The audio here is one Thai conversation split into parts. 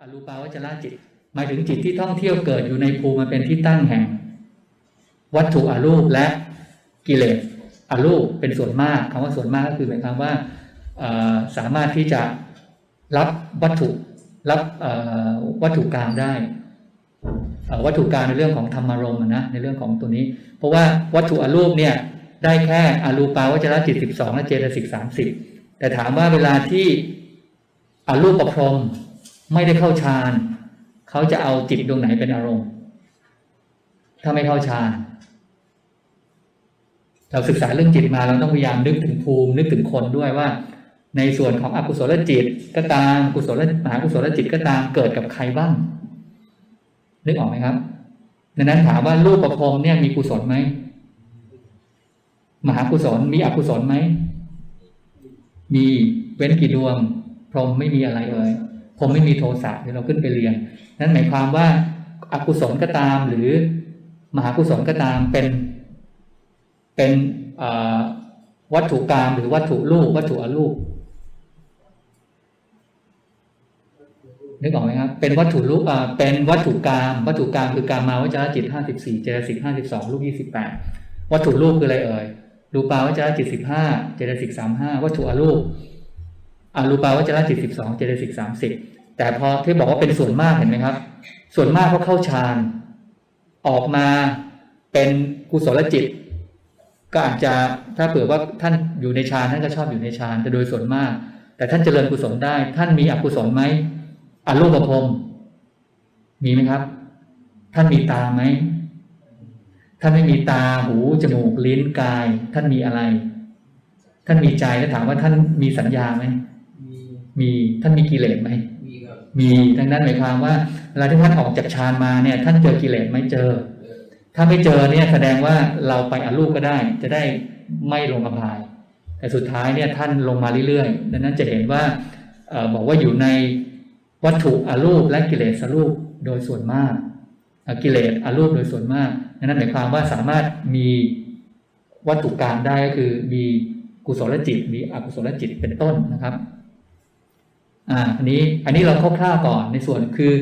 อรูปาวจรจิต หมายถึงจิตที่ท่องเที่ยวเกิดอยู่ในภูมิมันเป็นที่ตั้งแห่ง วัตถุอรูปและกิเลสอรูปเป็นส่วนมากคำว่าส่วนมากก็คือหมายความว่าสามารถที่จะรับวัตถุรับวัตถุกรรมได้วัตถุกรรมในเรื่องของธรรมารมณ์นะในเรื่องของตัวนี้ เพราะว่าวัตถุอรูปเนี่ยได้แค่อรูปาวจรจิตสิบสองและเจตสิกสามสิบแต่ถามว่าเวลาที่อรูปประพรม ไม่ได้เข้าฌานเขาจะเอาจิตดวงไหนเป็นอารมณ์ ถ้าไม่เข้าฌานเราศึกษาเรื่องจิตมาเราต้องพยายามนึกถึงภูมินึกถึงคนด้วยว่า ในส่วนของอกุศลจิตก็ตามกุศลมหากุศลจิตก็ตามเกิดกับใครบ้าง นึกออกไหมครับดังนั้นถามว่ารูปประพรมเนี่ยมีกุศลไหมมหากุศลมีอกุศลไหมมีเว้นกี่ดวง พรหมไม่มีอะไรเลย พรหมไม่มีโทสะเดี๋ยวเราขึ้นไปเรียนนั่นหมายความว่าอากุศลก็ตามหรือมหากุศลก็ตามเป็นเป็นวัตถุกรรมหรือวัตถุรูปวัตถุอรูปนึกออกไหมครับ เป็นวัตถุรูปเป็นวัตถุกรรมวัตถุกรรมคือการมาวจรจิตห้าสิบสี่เจตสิกห้าสิบสองรูปยี่สิบแปดวัตถุรูปคืออะไรเอ่ยรูปาวจรจิตสิบห้าเจตสิกสามห้าวัตถุอรูป อารูปาวจรจิตสิบสองเจตสิกสามสิบแต่พอที่บอกว่าเป็นส่วนมากเห็นไหมครับ ส่วนมากเขาเข้าฌานออกมาเป็นกุศลจิต ก็อาจจะถ้าเผื่อว่าท่านอยู่ในฌานท่านก็ชอบอยู่ในฌานแต่โดยส่วนมาก แต่ท่านเจริญกุศลได้ ท่านมีอกุศลไหมอรูปภพมีไหมครับ ท่านมีตาไหมท่านไม่มีตาหูจมูกลิ้นกาย ท่านมีอะไร ท่านมีใจแล้วถามว่าท่านมีสัญญาไหม มีมีท่านมีกิเลสไหมมีครับมีดังนั้นหมายความว่าเวลาที่ท่านออกจากฌานมาเนี่ย ท่านเจอกิเลสไหม่เจอ ถ้าไม่เจอเนี่ยแสดงว่าเราไปอรูปก็ได้ จะได้ไม่ลงกระพาย แต่สุดท้ายเนี่ยท่านลงมาเรื่อยๆดังนั้นจะเห็นว่าเออบอกว่าอยู่ในวัตถุอรูปและกิเลสรูปโดยส่วนมากเอ่อกิเลสอรูปโดยส่วนมากดังนั้นหมายความว่าสามารถมีวัตถุกรรมได้ก็คือมีกุศลจิต มีอกุศลจิตเป็นต้นนะครับ อ่าอันนี้อันนี้เราคร่าวๆก่อนในส่วนคือ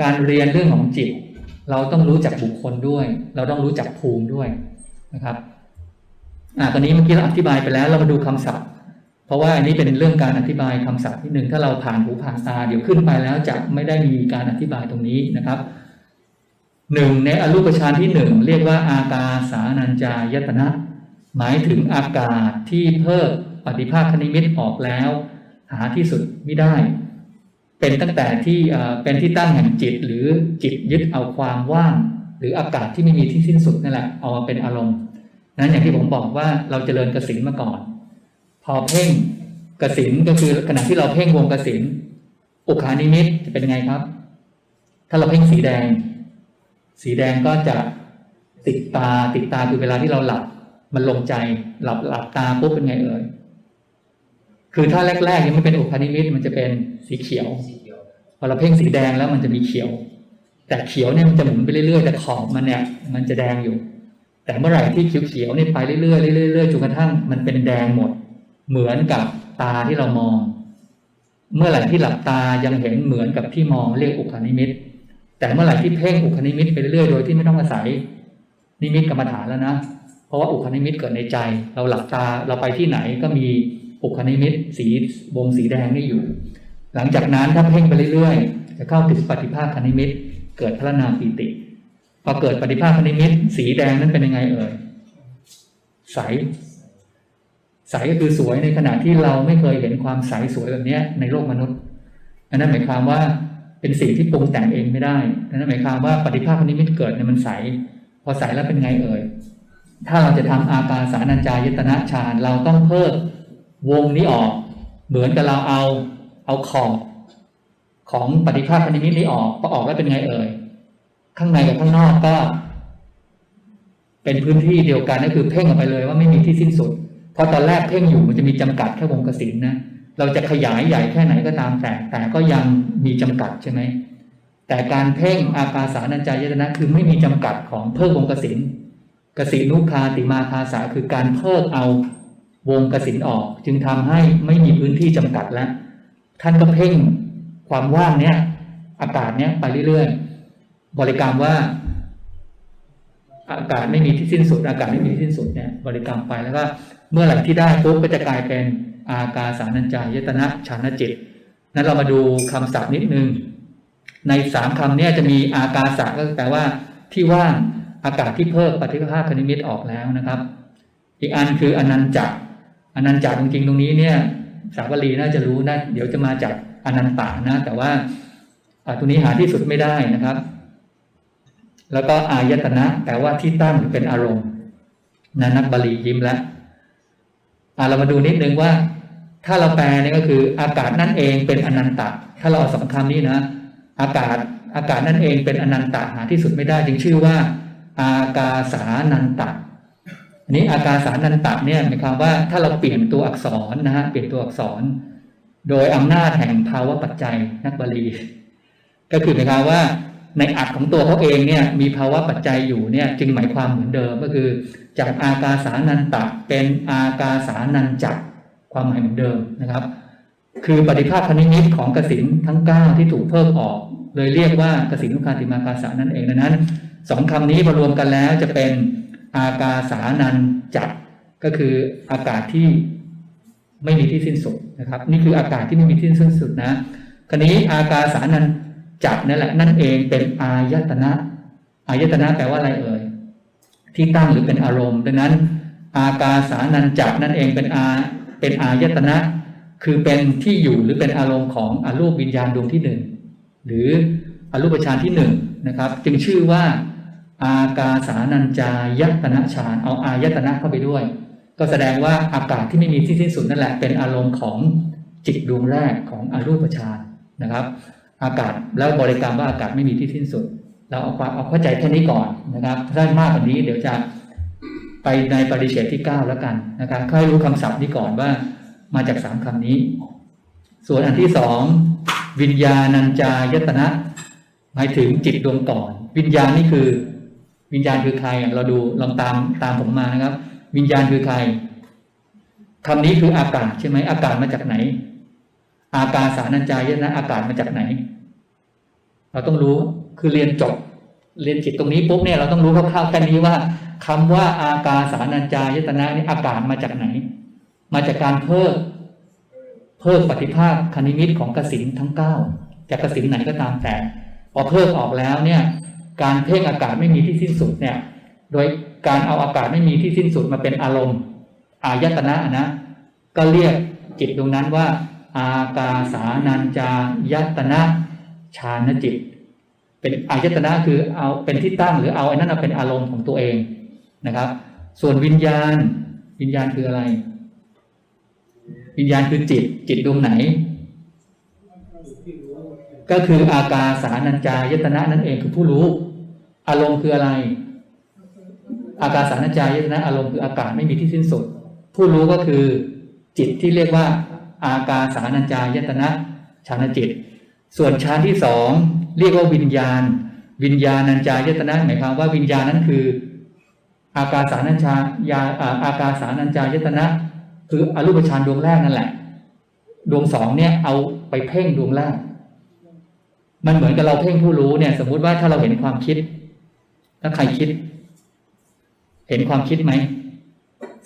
การเรียนเรื่องของจิต เราต้องรู้จักบุคคลด้วย เราต้องรู้จักภูมิด้วยนะครับอ่าตอนนี้เมื่อกี้เราอธิบายไปแล้ว เรามาดูคำศัพท์ เพราะว่าอันนี้เป็นเรื่องการอธิบายคำศัพท์ที่หนึ่งถ้าเราผ่านหูผ่านตาเดี๋ยวขึ้นไปแล้วจะไม่ได้มีการอธิบายตรงนี้นะครับหนึ่งในอรูปฌานที่หนึ่งเรียกว่าอากาสานัญจายตนะ หมายถึงอากาศที่เพิ่มปฏิภาคนิมิตออกแล้ว หาที่สุดไม่ได้ เป็นตั้งแต่ที่เป็นที่ตั้งแห่งจิตหรือจิตยึดเอาความว่าง หรืออากาศที่ไม่มีที่สิ้นสุดนั่นแหละเอามาเป็นอารมณ์นั้นอย่างที่ผมบอกว่าเราเจริญกสินมาก่อน พอเพ่งกสินก็คือขณะที่เราเพ่งวงกสินอุคานิมิตจะเป็นไงครับ ถ้าเราเพ่งสีแดง สีแดงก็จะติดตาติดตาคือเวลาที่เราหลับมันลงใจหลับหลับตาปุ๊บเป็นไงเอ่ย คือถ้าแรกๆยังไม่เป็นอุปานิมิตมันจะเป็นสีเขียวสีเขียวพอเราเพ่งสีแดงแล้วมันจะมีเขียว แต่เขียวเนี่ยมันจะหมุนไปเรื่อยๆแต่ขอบมันเนี่ยมันจะแดงอยู่ แต่เมื่อไหร่ที่เขียวๆเนี่ยไปเรื่อยๆเรื่อยๆจนกระทั่งมันเป็นแดงหมด เหมือนกับตาที่เรามอง เมื่อไหร่ที่หลับตายังเห็นเหมือนกับที่มองเรียกอุคานิมิต แต่เมื่อไหร่ที่เพ่งอุคานิมิตไปเรื่อยๆโดยที่ไม่ต้องอาศัยนิมิตกรรมฐานแล้วนะ เพราะว่าอุคานิมิตเกิดในใจ เราหลับตาเราไปที่ไหนก็มี อุคานิมิตสีวงสีแดงนี่อยู่ หลังจากนั้นถ้าเพ่งไปเรื่อยๆ จะเข้าถึงปฏิภาคคณิมิตเกิดพระนามปีติพอเกิดปฏิภาคคณิมิตสีแดงนั้นเป็นยังไงเอ่ยใสใสก็คือสวยในขณะที่เราไม่เคยเห็นความใสสวยแบบนี้ในโลกมนุษย์อันนั้นหมายความว่าเป็นสิ่งที่ปรุงแต่งเองไม่ได้อันนั้นหมายความว่าปฏิภาคคณิมิตเกิดเนี่ยมันใส พอใสแล้วเป็นไงเอ่ย ถ้าเราจะทำอากาสานัญจายตนะฌานเราต้องเพิ่ม วงนี้ออก เหมือนกับเราเอาเอาขอบของปฏิภาคคณิมิตรนี้ออกพอออกแล้วเป็นไงเอ่ยข้างในกับข้างนอกก็ เป็นพื้นที่เดียวกันก็คือเพ่งออกไปเลยว่าไม่มีที่สิ้นสุด เพราะตอนแรกเพ่งอยู่มันจะมีจำกัดแค่วงกสินนะเราจะขยายใหญ่แค่ไหนก็ตามแต่แต่ก็ยังมีจำกัดใช่ไหมแต่การเพ่งอากาสานัญจายตนะคือไม่มีจำกัดของเพิ่มวงกสินกสินุคาติมาคาสาคือการเพิกเอา วงกสินออกจึงทำให้ไม่มีพื้นที่จำกัดแล้ว ท่านก็เพ่งความว่างเนี้ยอากาศเนี้ยไปเรื่อยๆ บริกรรมว่า อากาศไม่มีที่สิ้นสุด อากาศไม่มีที่สิ้นสุดเนี่ยบริกรรมไปแล้วก็เมื่อไหร่ที่ได้ปุ๊บก็จะกลายเป็นอากาสานัญจายตนะฌานจิตนั้นเรามาดูคำศัพท์นิดนึง ในสามคำเนี่ยจะมีอากาสะก็แปลว่าที่ว่างอากาศที่เพิ่มปฏิภาคคณิมิตออกแล้วนะครับ อีกอันคืออนันจัก อนันจักจริงๆตรงนี้เนี่ย สาวลีน่าจะรู้นะเดี๋ยวจะมาจากอนันตานะ แต่ว่าอ่าตรงนี้หาที่สุดไม่ได้นะครับ แล้วก็อายตนะแต่ว่าที่ตั้งหรือเป็นอารมณ์นะนักบาลียิ้มแล้วอ่าเรามาดูนิดนึงว่า ถ้าเราแปลนี่ก็คืออากาศนั่นเองเป็นอนันตะ ถ้าเราเอาสองคำนี้นะ อากาศอากาศนั่นเองเป็นอนันตะหาที่สุดไม่ได้จึงชื่อว่า อากาสานันตะ อันนี้อาการสานันตะเนี่ยหมายความว่าถ้าเราเปลี่ยนตัวอักษรนะฮะเปลี่ยนตัวอักษร โดยอำนาจแห่งภาวะปัจจัยนักบาลีก็คือหมายความว่าในอัดของตัวเขาเองเนี่ยมีภาวะปัจจัยอยู่เนี่ยจึงหมายความเหมือนเดิมก็คือ จากอากาสานันตะเป็นอากาสานันจักความหมายเหมือนเดิมนะครับ คือปฏิภาคคณิมิตของกสินทั้ง 9 ที่ถูกเพิ่มออก เลยเรียกว่ากสินุคาติมากาสานั่นเองดังนั้นสองคำนี้มารวมกันแล้วจะเป็น อากาสานันจักก็คืออากาศที่ไม่มีที่สิ้นสุดนะครับ นี่คืออากาศที่ไม่มีที่สิ้นสุดนะคราวนี้อากาสานันจักนั่นแหละนั่นเองเป็นอายตนะอายตนะแปลว่าอะไรเอ่ยที่ตั้งหรือเป็นอารมณ์ ดังนั้น อากาสานันจักนั่นเองเป็นอาเป็นอายตนะ คือเป็นที่อยู่หรือเป็นอารมณ์ของอรูปวิญญาณดวงที่หนึ่งหรืออรูปฌานที่หนึ่งนะครับ จึงชื่อว่า อากาสานัญจายตนะฌานเอาอายตนะเข้าไปด้วย ก็แสดงว่าอากาศที่ไม่มีที่สิ้นสุดนั่นแหละเป็นอารมณ์ของจิตดวงแรกของอรูปฌานนะครับ อากาศแล้วบริกรรมว่าอากาศไม่มีที่สิ้นสุด เราเอาความเอาเข้าใจแค่นี้ก่อนนะครับถ้ามากกว่านี้เดี๋ยวจะไปในปริเฉดที่ 9 แล้วกันนะครับให้รู้คำศัพท์นี้ก่อนว่ามาจากสามคำนี้ ส่วนอันที่สองวิญญาณัญจายตนะ หมายถึงจิตดวงก่อน วิญญาณนี่คือ วิญญาณคือใครอะเราดูลองตามตามผมมานะครับ วิญญาณคือใครคำนี้คืออากาศใช่ไหมอากาศมาจากไหน อากาศสานัญจายตนะอากาศมาจากไหน เราต้องรู้คือเรียนจบ เรียนจิตตรงนี้ปุ๊บเนี่ยเราต้องรู้คร่าวๆแค่นี้ว่าคำว่าอากาศสานัญจายตนะนี่อากาศมาจากไหน มาจากการเพิ่มเพิ่มปฏิภาคคณิมิตของกสินทั้งเก้าจากกสินไหนก็ตามแต่ พอเพิ่มออกแล้วเนี่ย การเพ่งอากาศไม่มีที่สิ้นสุดเนี่ย โดยการเอาอากาศไม่มีที่สิ้นสุดมาเป็นอารมณ์ อายตนะนะ ก็เรียกจิตตรงนั้นว่า อากาสานัญจายตนะฌานจิต เป็นอายตนะคือเอาเป็นที่ตั้งหรือเอาไอ้นั่นเอาเป็นอารมณ์ของตัวเองนะครับ ส่วนวิญญาณ วิญญาณคืออะไร วิญญาณคือจิต จิตดวงไหน ก็คืออากาสานัญจายตนะนั่นเองคือผู้รู้ อารมณ์คืออะไร อากาสานัญจายตนะอารมณ์คืออากาศไม่มีที่สิ้นสุด ผู้รู้ก็คือจิตที่เรียกว่า อากาสานัญจายตนะฌานจิต ส่วนฌานที่สองเรียกว่าวิญญาณ วิญญาณัญจายตนะหมายความว่าวิญญาณนั้นคือ อากาสานัญจายาอาอากาสานัญจายตนะ คืออรูปฌานดวงแรกนั่นแหละ ดวงสองเนี่ยเอาไปเพ่งดวงแรกมันเหมือนกับเราเพ่งผู้รู้เนี่ย สมมุติว่าถ้าเราเห็นความคิด ถ้าใครคิด เห็นความคิดไหม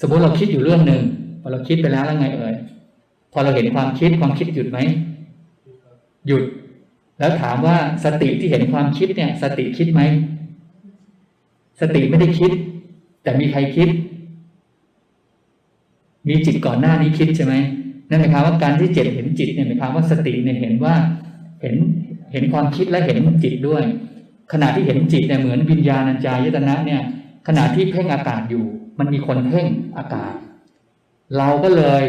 สมมุติเราคิดอยู่เรื่องหนึ่งพอเราคิดไปแล้วแล้วไงเอ่ยพอเราเห็นความคิดความคิดหยุดไหมหยุด แล้วถามว่าสติที่เห็นความคิดเนี่ย สติคิดไหมสติไม่ได้คิด แต่มีใครคิด มีจิตก่อนหน้านี้คิดใช่ไหมนั่นหมายความว่าการที่เจ็ดเห็นจิตเนี่ยหมายความว่าสติเนี่ยเห็นว่าเห็นเห็นความคิดและเห็นจิตด้วย ขณะที่เห็นจิตเนี่ยเหมือนวิญญาณัญจายตนะเนี่ยขณะที่เพ่งอากาศอยู่ มันมีคนเพ่งอากาศ เราก็เลย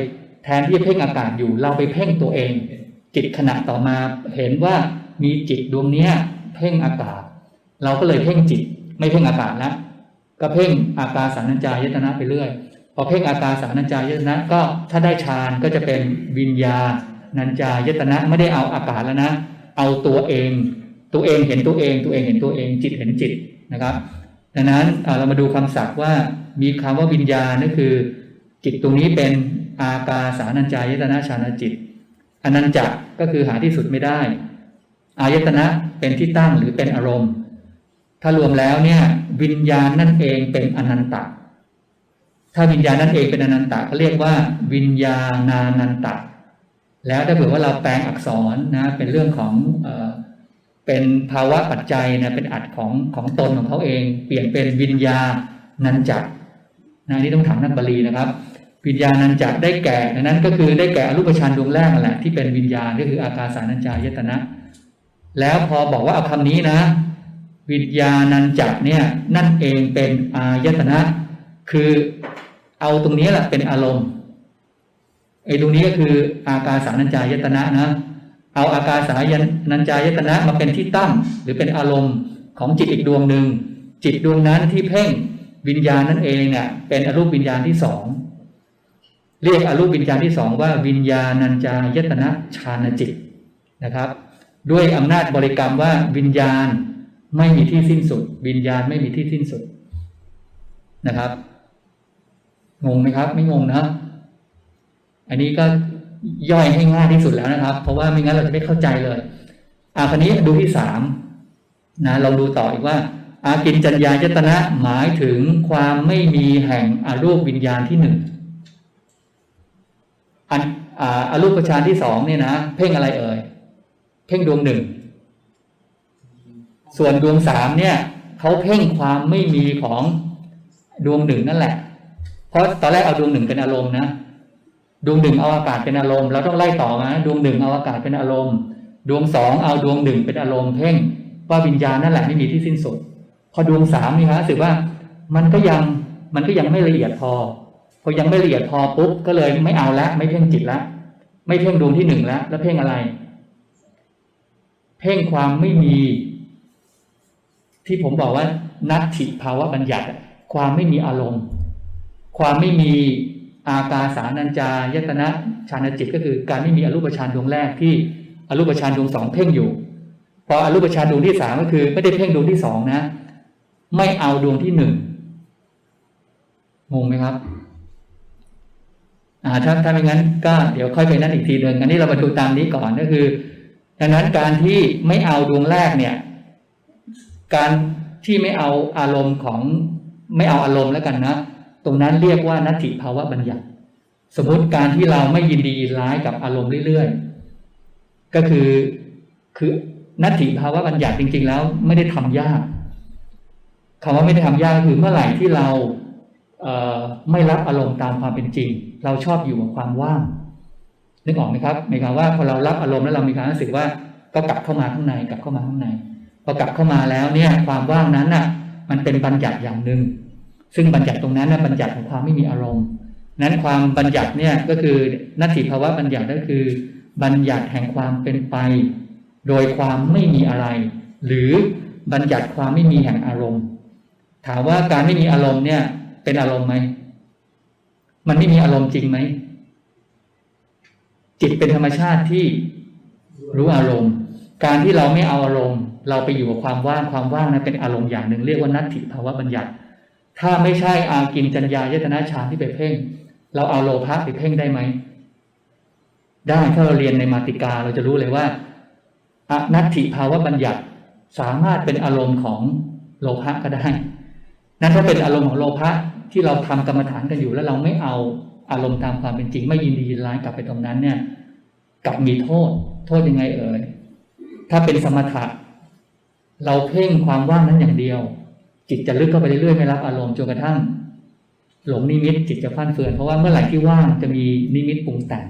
แทนที่จะเพ่งอากาศอยู่ เราไปเพ่งตัวเอง จิตขณะต่อมาเห็นว่ามีจิตดวงเนี้ย เพ่งอากาศ เราก็เลยเพ่งจิต ไม่เพ่งอากาศแล้วก็เพ่งอากาสานัญจายตนะไปเรื่อยพอเพ่งอากาสานัญจายตนะก็ถ้าได้ฌานก็จะเป็นวิญญาณัญจายตนะไม่ได้เอาอากาศแล้วนะ เอาตัวเอง ตัวเองเห็นตัวเอง ตัวเองเห็นตัวเอง จิตเห็นจิตนะครับ ดังนั้นเอ่อเรามาดูคำศัพท์ว่ามีคำว่าวิญญาณนั่นคือ จิตตรงนี้เป็นอากาสานัญจายตนะฌานจิตอนันจักก็คือหาที่สุดไม่ได้ อายตนะเป็นที่ตั้งหรือเป็นอารมณ์ ถ้ารวมแล้วเนี่ย วิญญาณนั่นเองเป็นอนันตะถ้าวิญญาณนั่นเองเป็นอนันตะก็เรียกว่า วิญญาณานันตะแล้วถ้าเผื่อว่าเราแปลงอักษรนะเป็นเรื่องของอ เป็นภาวะปัจจัยนะเป็นอัดของของตนของเขาเอง เปลี่ยนเป็นวิญญาณันจักนะนี่ต้องถามนักบาลีนะครับ วิญญาณันจักได้แก่ดังนั้นก็คือได้แก่อรูปฌานดวงแรกนั่นแหละที่เป็นวิญญาณก็คืออากาสานัญจายตนะ แล้วพอบอกว่าเอาคำนี้นะ วิญญาณันจักเนี่ยนั่นเองเป็นอายตนะ คือเอาตรงนี้แหละเป็นอารมณ์ไอ้ตรงนี้ก็คืออากาสานัญจายตนะนะ เอาอาการสายันนัญจายตนะมาเป็นที่ตั้ง หรือเป็นอารมณ์ของจิตอีกดวงหนึ่งจิตดวงนั้นที่เพ่งวิญญาณนั่นเองเนี่ยเป็นอรูปวิญญาณที่สองเรียกอรูปวิญญาณที่สองว่าวิญญาณัญจายตนะฌานจิตนะครับ ด้วยอำนาจบริกรรมว่าวิญญาณไม่มีที่สิ้นสุด วิญญาณไม่มีที่สิ้นสุดนะครับงงไหมครับ ไม่งงนะ อันนี้ก็ ย่อยให้ง่ายที่สุดแล้วนะครับ เพราะว่าไม่งั้นเราจะไม่เข้าใจเลย อ่าคันนี้ดูที่สามนะเราดูต่ออีกว่า อากินจัญญายตนะหมายถึงความไม่มีแห่งอรูปวิญญาณที่หนึ่งอันอาอารูปฌานที่สองเนี่ยนะเพ่งอะไรเอ่ย เพ่งดวงหนึ่งส่วนดวงสามเนี่ยเขาเพ่งความไม่มีของดวงหนึ่งนั่นแหละ เพราะตอนแรกเอาดวงหนึ่งเป็นอารมณ์นะ ดวงหนึ่งเอาอากาศเป็นอารมณ์เราต้องไล่ต่อมาดวงหนึ่งเอาอากาศเป็นอารมณ์ ดวงสองเอาดวงหนึ่งเป็นอารมณ์เพ่งว่าวิญญาณนั่นแหละไม่มีที่สิ้นสุด พอดวงสามนี่ครับรู้สึกว่ามันก็ยังมันก็ยังไม่ละเอียดพอ พอยังไม่ละเอียดพอปุ๊บก็เลยไม่เอาละไม่เพ่งจิตละไม่เพ่งดวงที่หนึ่งแล้วแล้วเพ่งอะไร เพ่งความไม่มี ที่ผมบอกว่านัตถิภาวะบัญญัติ ความไม่มีอารมณ์ ความไม่มี อากาสานัญจายตนะฌานจิตก็คือการไม่มีอรูปฌานดวงแรกที่อรูปฌานดวงสองเพ่งอยู่ พออรูปฌานดวงที่สามก็คือ ไม่ได้เพ่งดวงที่สองนะ ไม่เอาดวงที่หนึ่งงงไหมครับ อ่าถ้าถ้าไม่งั้น ก็เดี๋ยวค่อยไปนั่นอีกทีหนึ่งอันนี้เรามาดูตามนี้ก่อนก็คือดังนั้นการที่ไม่เอาดวงแรกเนี่ย การที่ไม่เอาอารมณ์ของไม่เอาอารมณ์แล้วกันนะ ตรงนั้นเรียกว่านัตถิภาวะบัญญัติ สมมติการที่เราไม่ยินดียินร้ายกับอารมณ์เรื่อยๆ ก็คือคือนัตถิภาวะบัญญัติจริง ๆ แล้วไม่ได้ทำยากคำว่าไม่ได้ทำยากคือเมื่อไหร่ที่เราเไม่รับอารมณ์ตามความเป็นจริง เราชอบอยู่กับความว่างนึกออกไหมครับหมายความว่าพอเรารับอารมณ์แล้วเรามีความรู้สึกว่าก็กลับเข้ามาข้างในกลับเข้ามาข้างในพอกลับเข้ามาแล้วเนี่ย ความว่างนั้นน่ะ มันเป็นบัญญัติอย่างหนึ่ง ซึ่งบัญญัติตรงนั้นนะบัญญัติของความไม่มีอารมณ์ นั้นความบัญญัติเนี่ยก็คือนัตถิภาวะบัญญัติก็คือ บัญญัติแห่งความเป็นไป โดยความไม่มีอะไร หรือบัญญัติความไม่มีแห่งอารมณ์ ถามว่าการไม่มีอารมณ์เนี่ย เป็นอารมณ์ไหมมันไม่มีอารมณ์จริงไหมจิตเป็นธรรมชาติที่รู้อารมณ์ การที่เราไม่เอาอารมณ์ เราไปอยู่กับความว่างความว่างนั้นเป็นอารมณ์อย่างหนึ่งเรียกว่านัตถิภาวะบัญญัติ ถ้าไม่ใช่อากินจัญญายตนะฌานที่ไปเพ่ง เราเอาโลภะไปเพ่งได้ไหม ได้ถ้าเราเรียนในมาติกาเราจะรู้เลยว่าอนัตถิภาวะบัญญัติสามารถเป็นอารมณ์ของโลภะก็ได้ นั้นถ้าเป็นอารมณ์ของโลภะที่เราทำกรรมฐานกันอยู่ แล้วเราไม่เอาอารมณ์ตามความเป็นจริง ไม่ยินดียินร้ายกลับไปตรงนั้นเนี่ยกลับมีโทษ โทษยังไงเอ่ยถ้าเป็นสมถะเราเพ่งความว่างนั้นอย่างเดียว จิตจะลึกเข้าไปเรื่อยๆไม่รับอารมณ์จนกระทั่ง หลงนิมิตจิตจะฟั่นเฟือนเพราะว่าเมื่อไหร่ที่ว่างจะมีนิมิตปรุงแต่ง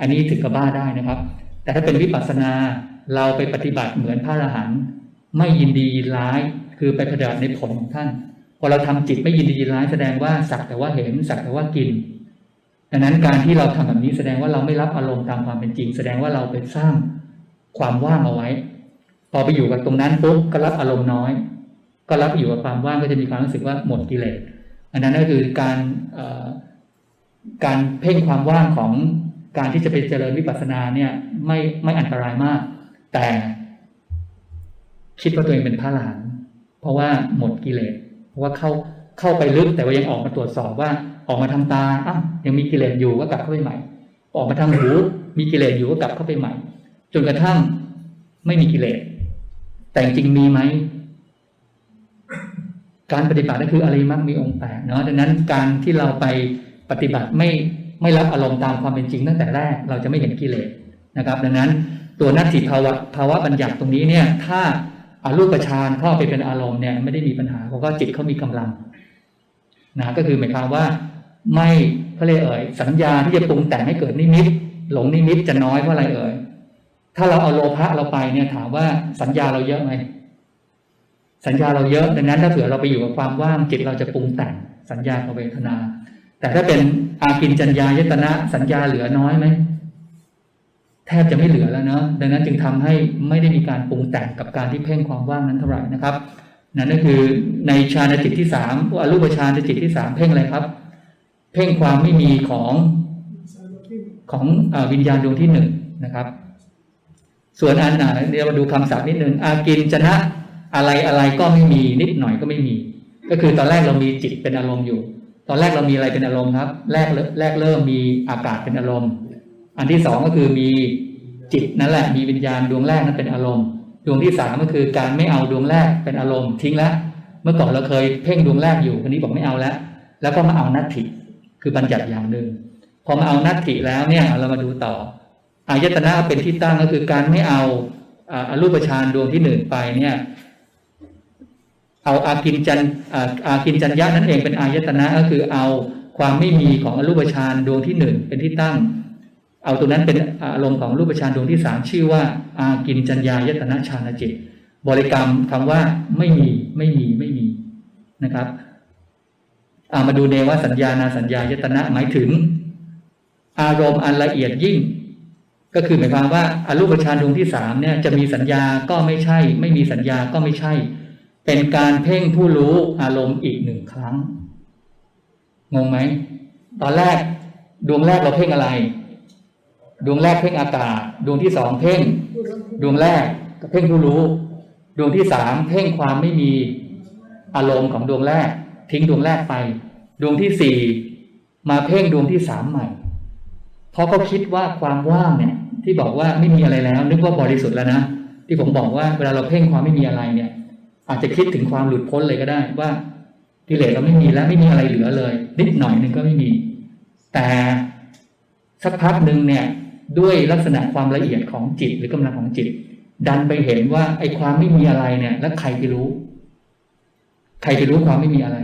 อันนี้ถึงกับบ้าได้นะครับ แต่ถ้าเป็นวิปัสสนาเราไปปฏิบัติเหมือนพระอรหันต์ไม่ยินดียินร้าย คือไปปฏิบัติในผลของท่านพอเราทำจิตไม่ยินดียินร้ายแสดงว่าสักแต่ว่าเห็นสักแต่ว่ากินดังนั้นการที่เราทำแบบนี้แสดงว่าเราไม่รับอารมณ์ตามความเป็นจริง แสดงว่าเราไปสร้างความว่างเอาไว้ พอไปอยู่กับตรงนั้นปุ๊บก็รับอารมณ์น้อย ก็รับอยู่กับความว่างก็จะมีความรู้สึกว่าหมดกิเลสอันนั้นก็คือการการเพ่งความว่างของการที่จะไปเจริญวิปัสสนาเนี่ยไม่ไม่อันตรายมาก แต่คิดว่าตัวเองเป็นพระหลานเพราะว่าหมดกิเลสเพราะว่าเข้าเข้าไปลึกแต่ว่ายังออกมาตรวจสอบว่าออกมาทางตาอ้าวยังมีกิเลสอยู่ก็กลับเข้าไปใหม่ ออกมาทางหูมีกิเลสอยู่ก็กลับเข้าไปใหม่ จนกระทั่งไม่มีกิเลสแต่จริงมีไหม การปฏิบัติก็คืออริมักมีองค์แปดเนาะดังนั้นการที่เราไปปฏิบัติไม่ไม่รับอารมณ์ตามความเป็นจริงตั้งแต่แรกเราจะไม่เห็นกิเลสนะครับ ดังนั้นตัวนัตถิภาวะภาวะบัญญัติตรงนี้เนี่ยถ้าอารูปฌานเข้าไปเป็นอารมณ์เนี่ยไม่ได้มีปัญหาเพราะว่าจิตเขามีกำลังนะก็คือหมายความว่าไม่เขาเรียเอ่ยสัญญาที่จะปรุงแต่งให้เกิดนิมิต หลงนิมิตจะน้อยเพราะอะไรเอ่ยถ้าเราเอาโลภะเราไปเนี่ยถามว่าสัญญาเราเยอะไหม สัญญาเราเยอะดังนั้นถ้าเผื่อเราไปอยู่กับความว่างจิตเราจะปรุงแต่งสัญญากับเวทนา แต่ถ้าเป็นอากินจัญญายตนะสัญญาเหลือน้อยไหมแทบจะไม่เหลือแล้วเนาะดังนั้นจึงทำให้ไม่ได้มีการปรุงแต่งกับการที่เพ่งความว่างนั้นเท่าไหร่นะครับนั่นก็คือในฌานจิตที่สามอรูปฌานจิตที่สามเพ่งอะไรครับ เพ่งความไม่มีของของอวิญญาณดวงที่หนึ่งนะครับ ส่วนอันอะเดี๋ยวมาดูคำศัพท์นิดหนึ่งอากินจนะ อะไรอะไรก็ไม่มีนิดหน่อยก็ไม่มี ก็คือตอนแรกเรามีจิตเป็นอารมณ์อยู่ ตอนแรกเรามีอะไรเป็นอารมณ์ครับ แรกแรกเริ่มมีอากาศเป็นอารมณ์ อันที่สองก็คือมีจิตนั่นแหละ มีวิญญาณดวงแรกนั้นเป็นอารมณ์ ดวงที่สามก็คือการไม่เอาดวงแรกเป็นอารมณ์ทิ้งแล้วเมื่อก่อนเราเคยเพ่งดวงแรกอยู่คนนี้บอกไม่เอาแล้วแล้วก็มาเอานัตถิคือบัญญัติอย่างหนึ่งพอมาเอานัตถิแล้วเนี่ยเรามาดูต่ออายตนะเป็นที่ตั้งก็คือการไม่เอาอารูปฌานดวงที่หนึ่งไปเนี่ย เอาอากินจันอากินจัญญะนั่นเองเป็นอายตนะก็คือเอาความไม่มีของอรูปฌานดวงที่หนึ่งเป็นที่ตั้ง เอาตัวนั้นเป็นอารมณ์ของรูปฌานดวงที่สามชื่อว่าอากินจัญญายตนะฌานจิต บริกรรมคำว่าไม่มีไม่มีไม่มีนะครับามาดูเนวสัญญานาสัญญายตนะหมายถึง อารมณ์อันละเอียดยิ่ง ก็คือหมายความว่าอารูปฌานดวงที่สามเนี่ยจะมีสัญญาก็ไม่ใช่ ไม่มีสัญญาก็ไม่ใช่ เป็นการเพ่งผู้รู้อารมณ์อีกหนึ่งครั้ง งงไหม ตอนแรกดวงแรกเราเพ่งอะไร ดวงแรกเพ่งอากาศ ดวงที่สองเพ่ง ดวงแรกก็เพ่งผู้รู้ ดวงที่สามเพ่งความไม่มีอารมณ์ของดวงแรก ทิ้งดวงแรกไป ดวงที่สี่มาเพ่งดวงที่สามใหม่ เพราะเขาคิดว่าความว่างเนี่ย ที่บอกว่าไม่มีอะไรแล้ว นึกว่าบริสุทธิ์แล้วนะที่ผมบอกว่าเวลาเราเพ่งความไม่มีอะไรเนี่ย อาจจะคิดถึงความหลุดพ้นเลยก็ได้ว่ากิเลสเราไม่มีแล้วไม่มีอะไรเหลือเลย นิดหน่อยหนึ่งก็ไม่มี แต่สักพักหนึ่งเนี่ยด้วยลักษณะความละเอียดของจิตหรือกำลังของจิต ดันไปเห็นว่าไอ้ความไม่มีอะไรเนี่ย แล้วใครไปรู้ ใครไปรู้ความไม่มีอะไร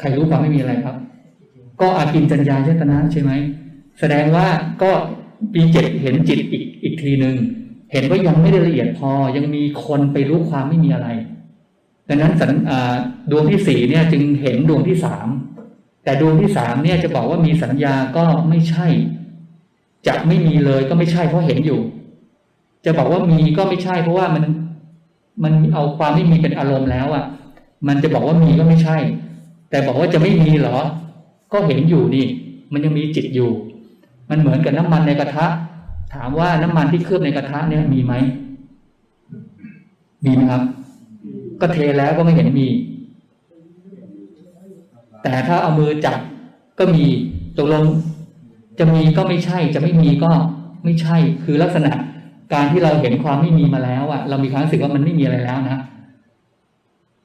ใครรู้ความไม่มีอะไรครับ ก็อากินจัญญาเจตนะใช่ไหมแสดงว่าก็ปีเจ็ดเห็นจิตอีกอีกทีหนึ่ง เห็นว่ายังไม่ได้ละเอียดพอยังมีคนไปรู้ความไม่มีอะไร ดังนั้นสันดวงที่สี่เนี่ยจึงเห็นดวงที่สามแต่ดวงที่สามเนี่ยจะบอกว่ามีสัญญาก็ไม่ใช่ จะไม่มีเลยก็ไม่ใช่เพราะเห็นอยู่ จะบอกว่ามีก็ไม่ใช่ เพราะว่ามันมันเอาความไม่มีเป็นอารมณ์แล้วอะ มันจะบอกว่ามีก็ไม่ใช่ แต่บอกว่าจะไม่มีเหรอ ก็เห็นอยู่นี่ มันยังมีจิตอยู่ มันเหมือนกับน้ำมันในกระทะ ถามว่าน้ำมันที่เคลือบในกระทะเนี่ยมีไหม มีไหมครับ ก็เทแล้วก็ไม่เห็นมี แต่ถ้าเอามือจับก็มีตกลงจะมีก็ไม่ใช่ จะไม่มีก็ไม่ใช่ คือลักษณะการที่เราเห็นความไม่มีมาแล้วอะเรามีความรู้สึกว่ามันไม่มีอะไรแล้วนะ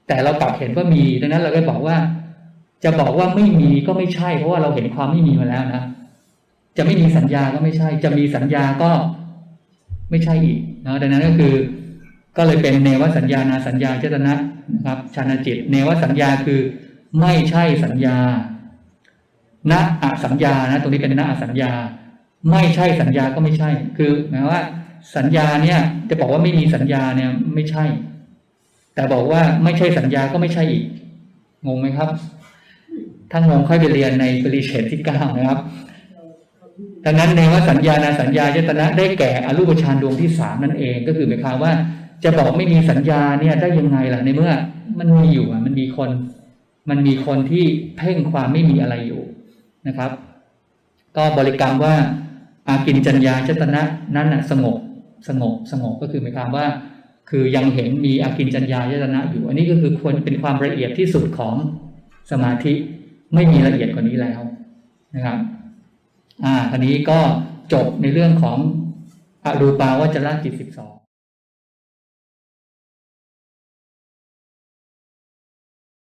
แต่เรากลับเห็นว่ามีดังนั้นเราก็บอกว่า จะบอกว่าไม่มีก็ไม่ใช่ เพราะว่าเราเห็นความไม่มีมาแล้วนะ จะไม่มีสัญญาก็ไม่ใช่ จะมีสัญญาก็ไม่ใช่อีกนะดังนั้นก็คือ ก็เลยเป็นเนวสัญญานาสัญญาเจตนะนะครับชานาจิต เนวสัญญาคือไม่ใช่สัญญาณอสัญญานะตรงนี้เป็นณอสัญญา ไม่ใช่สัญญาก็ไม่ใช่ คือหมายว่า สัญญาเนี่ย จะบอกว่าไม่มีสัญญาเนี่ยไม่ใช่ แต่บอกว่าไม่ใช่สัญญาก็ไม่ใช่อีกงงไหมครับถ้างงค่อยไปเรียนในปริเชตที่เก้านะครับ ดังนั้นในว่าสัญญาณสัญญายตนะได้แก่อรูปฌานดวงที่สามนั่นเองก็คือหมายความว่า จะบอกไม่มีสัญญาเนี่ยได้ยังไงล่ะในเมื่อมันมีอยู่อะมันมีคน มันมีคนที่เพ่งความไม่มีอะไรอยู่นะครับ ก็บริกรรมว่าอากินจัญญาเจตนะนั้นสงบสงบสงบก็คือหมายความว่า คือยังเห็นมีอากินจัญญาเจตนะอยู่ อันนี้ก็คือควรเป็นความละเอียดที่สุดของสมาธิไม่มีละเอียดกว่านี้แล้วนะครับ อ่าคราวนี้ก็จบในเรื่องของอรูปาวจรกิจสิบสอง